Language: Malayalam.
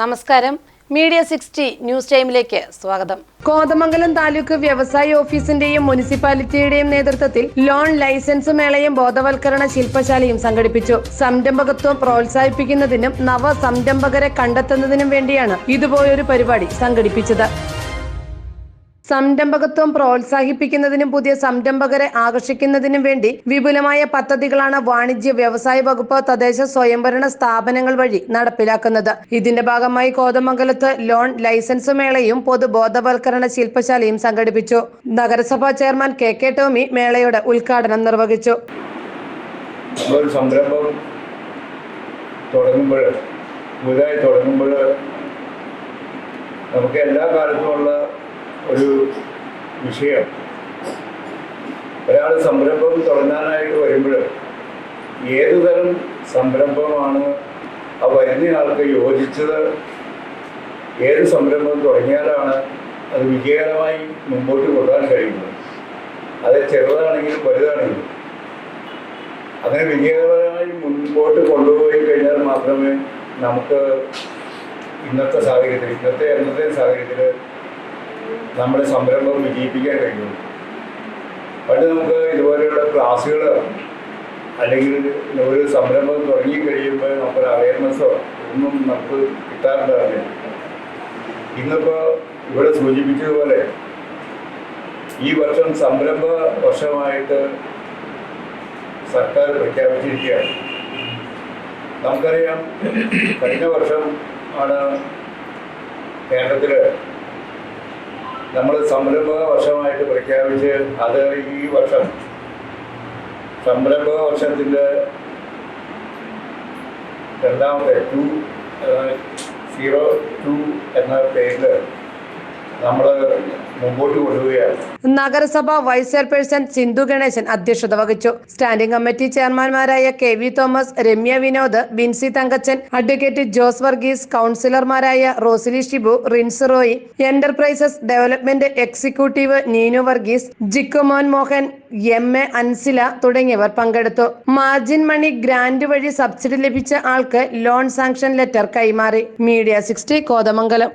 നമസ്കാരം. മീഡിയ സിക്സ്റ്റി ന്യൂസ് ടൈമിലേക്ക് സ്വാഗതം. കോതമംഗലം താലൂക്ക് വ്യവസായ ഓഫീസിന്റെയും മുനിസിപ്പാലിറ്റിയുടെയും നേതൃത്വത്തിൽ ലോൺ ലൈസൻസ് മേളയും ബോധവൽക്കരണ ശില്പശാലയും സംഘടിപ്പിച്ചു. സംരംഭകത്വം പ്രോത്സാഹിപ്പിക്കുന്നതിനും നവ സംരംഭകരെ കണ്ടെത്തുന്നതിനും വേണ്ടിയാണ് ഇതുപോലൊരു പരിപാടി സംഘടിപ്പിച്ചത്. സംരംഭകത്വം പ്രോത്സാഹിപ്പിക്കുന്നതിനും പുതിയ സംരംഭകരെ ആകർഷിക്കുന്നതിനും വേണ്ടി വിപുലമായ പദ്ധതികളാണ് വാണിജ്യ വ്യവസായ വകുപ്പ് തദ്ദേശ സ്വയംഭരണ സ്ഥാപനങ്ങൾ വഴി നടപ്പിലാക്കുന്നത്. ഇതിന്റെ ഭാഗമായി കോതമംഗലത്ത് ലോൺ ലൈസൻസ് മേളയും പൊതുബോധവൽക്കരണ ശില്പശാലയും സംഘടിപ്പിച്ചു. നഗരസഭാ ചെയർമാൻ കെ കെ ടോമി മേളയുടെ ഉദ്ഘാടനം നിർവഹിച്ചു. സംരംഭം തുടങ്ങുമ്പോൾ തുടങ്ങുമ്പോൾ നമുക്ക് എല്ലാ കാലത്തുമുള്ള വിഷയം. ഒരാൾ സംരംഭം തുടങ്ങാനായിട്ട് വരുമ്പോൾ ഏതുതരം സംരംഭമാണ് ആ വരുന്നയാൾക്ക് യോജിച്ചത്? ഏത് സംരംഭം തുടങ്ങിയാലാണ് അത് വിജയകരമായി മുമ്പോട്ട് കൊണ്ടുപോകാൻ കഴിയുന്നത്? അത് ചെറുതാണെങ്കിലും വലുതാണെങ്കിലും. അങ്ങനെ വിജയകരമായി മുമ്പോട്ട് കൊണ്ടുപോയി കഴിഞ്ഞാൽ മാത്രമേ നമുക്ക് ഇന്നത്തെ സാഹചര്യത്തിൽ ഇന്നത്തെ അന്നത്തെ സാഹചര്യത്തിൽ നമ്മുടെ സംരംഭം വിജയിപ്പിക്കാൻ കഴിയുള്ളൂ പണ്ട് നമുക്ക് ഇതുപോലെയുള്ള ക്ലാസ്സുകൾ അല്ലെങ്കിൽ ഒരു സംരംഭം തുടങ്ങി കഴിയുമ്പോൾ നമുക്കൊരു അവയർനെസ്സോ ഒന്നും നമുക്ക് കിട്ടാറുണ്ടാവില്ല ഇന്നിപ്പോൾ ഇവിടെ സൂചിപ്പിച്ചതുപോലെ ഈ വർഷം സംരംഭ വർഷമായിട്ട് സർക്കാർ പ്രഖ്യാപിച്ചിരിക്കുകയാണ്. നമുക്കറിയാം കഴിഞ്ഞ വർഷം ആണ് കേരളത്തിൽ നമ്മൾ സംരംഭക വർഷമായിട്ട് പ്രഖ്യാപിച്ച് അത് ഈ വർഷം സംരംഭക വർഷത്തിന്റെ രണ്ടാമത്തെ ടു സീറോ ടു എന്ന പേരിൽ നഗരസഭ വൈസ് ചെയർപേഴ്സൺ സിന്ധു ഗണേശൻ അധ്യക്ഷത വഹിച്ചു. Standing committee ചെയർമാൻമാരായ K V Thomas Ramya Vinod Binsy Thankachan advocate Jose Varghese കൗൺസിലർമാരായ Rosily Shibu Rince Roy enterprises development executive Neenu Varghese Jikkumon Mohan M A Ansila തുടങ്ങിയവർ പങ്കെടുത്തു. മാർജിൻ മണി ഗ്രാന്റ് വഴി സബ്സിഡി ലഭിച്ച ആൾക്ക് ലോൺ സാങ്ഷൻ ലെറ്റർ കൈമാറി. Media sixty Kothamangalam.